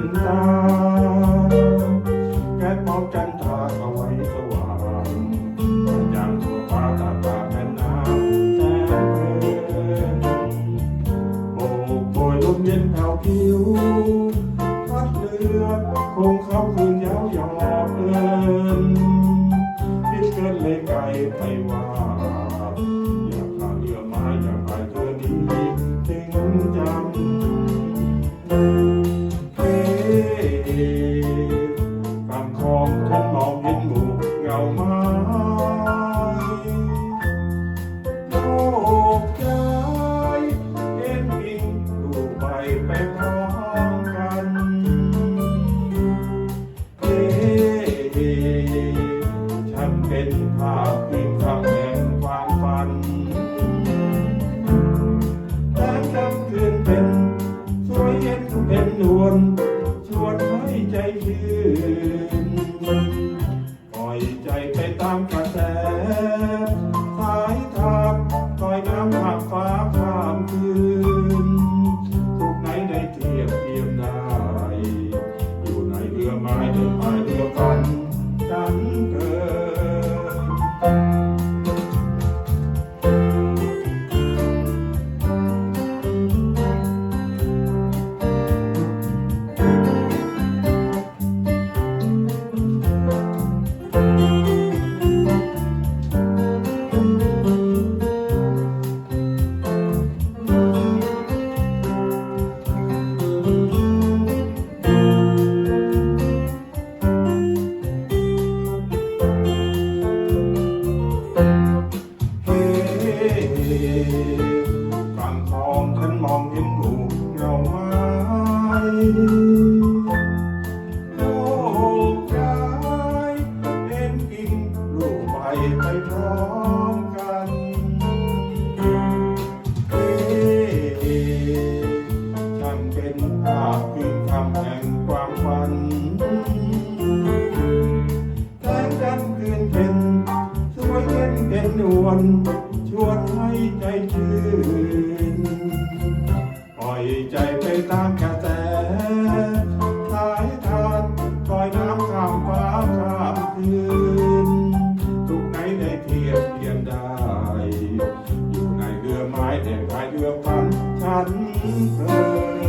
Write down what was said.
นทร์นวลเด่นตาแก้มองจันทราเอาไว้สว่างยามทั่วฟ้าตาตาแม่น้ำแจ้งเพลินโอ้โบยลมเย็นแผ่วผิวพัดเรือคงเขาคืนยาวยาวเพลินคิดเกินเลยไกลไปว่า ก ใจไปตามกระแสสายทางคอยน้ำผักฟ้าข้ามคืนทุกไหนได้เทียบเทียมได้ อยู่ในเรือไม้เดินไปเรือฟัน ฉันเธอ งทองฉันมองเห็นหมู่ เป็นนวลชวนให้ใจชื่นปล่อยใจไปตามกระแสสายทานปล่อยน้ำข้ามฟ้าข้ามคืนทุกไหนได้เทียบเทียมได้ อยู่ในเรือไม้แห่งพายเรือพันฉันเพลิน